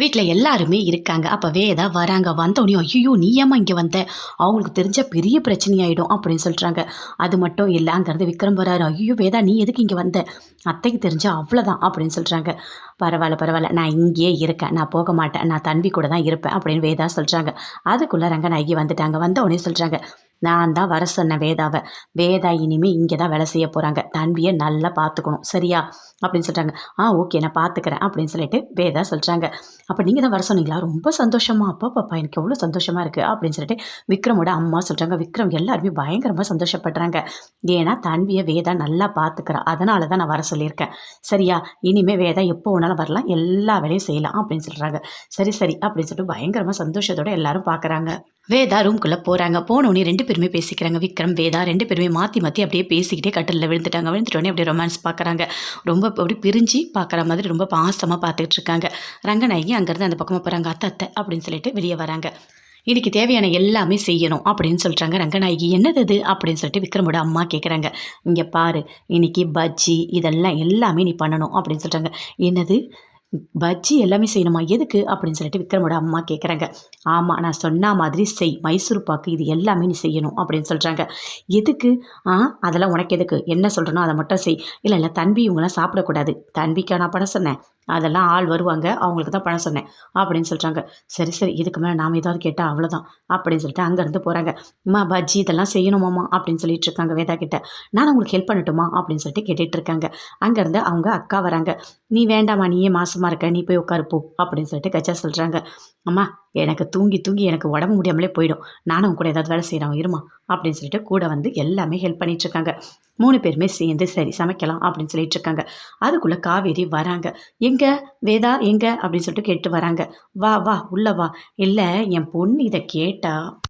வீட்டில் எல்லாருமே இருக்காங்க. அப்போ வேதா வராங்க. வந்தோடனே ஐயோ நீ ஏமா இங்கே வந்த? அவங்களுக்கு தெரிஞ்ச பெரிய பிரச்சனையாயிடும் அப்படின்னு சொல்கிறாங்க அது மட்டும் இல்லை அங்கேருந்து விக்ரம் வராரு. ஐயோ வேதா நீ எதுக்கு இங்கே வந்த? அத்தைக்கு தெரிஞ்சா அவ்வளோதான் அப்படின்னு சொல்கிறாங்க பரவாயில்ல பரவாயில்ல. நான் இங்கேயே இருக்கேன். நான் போக மாட்டேன். நான் தம்பி கூட தான் இருப்பேன் அப்படின்னு வேதா சொல்கிறாங்க அதுக்குள்ளே ரங்கநாயகி வந்துட்டாங்க. வந்த உடனே சொல்கிறாங்க நான் தான் வர சொன்னேன் வேதாவை. வேதா இனிமேல் இங்கே தான் வேலை செய்ய போகிறாங்க தன்வியை நல்லா பார்த்துக்கணும். சரியா? அப்படின்னு சொல்கிறாங்க ஆ ஓகே நான் பார்த்துக்கிறேன் அப்படின்னு சொல்லிட்டு வேதா சொல்கிறாங்க அப்போ நீங்கள் தான் வர சொன்னீங்களா? ரொம்ப சந்தோஷமா. அப்பா பாப்பா எனக்கு எவ்வளோ சந்தோஷமாக இருக்குது அப்படின்னு சொல்லிட்டு விக்ரமோட அம்மா சொல்கிறாங்க விக்ரம் எல்லாருமே பயங்கரமாக சந்தோஷப்படுறாங்க. ஏன்னா தன்வியை வேதா நல்லா பார்த்துக்கிறா. அதனால தான் நான் வர சொல்லியிருக்கேன். சரியா? இனிமேல் வேதா எப்போ வேணாலும் வரலாம். எல்லா வேலையும் செய்யலாம் அப்படின்னு சொல்கிறாங்க சரி சரி அப்படின்னு சொல்லிட்டு பயங்கரமாக சந்தோஷத்தோடு எல்லாரும் பார்க்குறாங்க. வேதா ரூம்குள்ளே போகிறாங்க போனோடனே ரெண்டு பேருமே பேசிக்கிறாங்க. விக்ரம் வேதா ரெண்டு பேருமே மாற்றி மாற்றி அப்படியே பேசிக்கிட்டே கட்டிலில் விழுந்துட்டாங்க. விழுந்துட்டோடனே அப்படியே ரொமான்ஸ் பார்க்குறாங்க. ரொம்ப அப்படி பிரிஞ்சு பார்க்குற மாதிரி ரொம்ப பாசமாக பார்த்துக்கிட்டு இருக்காங்க. ரங்கநாயகி அங்கேருந்து அந்த பக்கமாக போகிறாங்க அத்தை அத்தை அப்படின்னு சொல்லிட்டு வெளியே வராங்க. இன்னைக்கு தேவையான எல்லாமே செய்யணும் அப்படின்னு சொல்கிறாங்க ரங்கநாயகி. என்னது இது? அப்படின்னு சொல்லிட்டு விக்ரமோட அம்மா கேட்குறாங்க இங்கே பாரு இன்னைக்கு பஜ்ஜி இதெல்லாம் எல்லாமே நீ பண்ணணும் அப்படின்னு சொல்கிறாங்க என்னது? பஜ்ஜி எல்லாமே செய்யணுமா? எதுக்கு? அப்படின்னு சொல்லிட்டு விக்ரமோட அம்மா கேட்குறாங்க ஆமாம் நான் சொன்ன மாதிரி செய். மைசூர் பாக்கு இது எல்லாமே நீ செய்யணும் அப்படின்னு சொல்கிறாங்க எதுக்கு? ஆ அதெல்லாம் உனக்கு எதுக்கு? என்ன சொல்கிறனோ அதை மட்டும் செய். இல்லை இல்லை தன்பி இவங்களாம் சாப்பிடக்கூடாது. தன்பிக்கா நான் பணம் சொன்னேன். அதெல்லாம் ஆள் வருவாங்க. அவங்களுக்கு தான் பணம் சொன்னேன். அப்படின்னு சொல்கிறாங்க சரி சரி இதுக்கு மேலே நாம் ஏதாவது கேட்டால் அவ்வளோதான் அப்படின்னு சொல்லிட்டு அங்கேருந்து போகிறாங்க அம்மா பஜ்ஜி இதெல்லாம் செய்யணுமாம்மா அப்படின்னு சொல்லிட்டு இருக்காங்க வேதா கிட்ட. நான் உங்களுக்கு ஹெல்ப் பண்ணட்டுமா? அப்படின்னு சொல்லிட்டு கேட்டுட்டு இருக்காங்க. அங்கேருந்து அவங்க அக்கா வராங்க. நீ வேண்டாம்மா நீயே மாசமாக இருக்க. நீ போய் உட்காரு போ. அப்படின்னு சொல்லிட்டு கச்சா சொல்கிறாங்க அம்மா எனக்கு தூங்கி தூங்கி எனக்கு உடம்பு முடியாமலே போயிடும். நானும் கூட ஏதாவது வேலை செய்கிறோம் இருமா? அப்படின்னு சொல்லிட்டு கூட வந்து எல்லாமே ஹெல்ப் பண்ணிகிட்ருக்காங்க மூணு பேருமே சேர்ந்து சரி சமைக்கலாம் அப்படின்னு சொல்லிட்டு இருக்காங்க அதுக்குள்ளே காவேரி வராங்க. எங்கே? வேதா எங்கே? அப்படின்னு சொல்லிட்டு கேட்டு வராங்க. வா வா உள்ளே வா. இல்லை என் பொண்ணு இதை கேட்டால்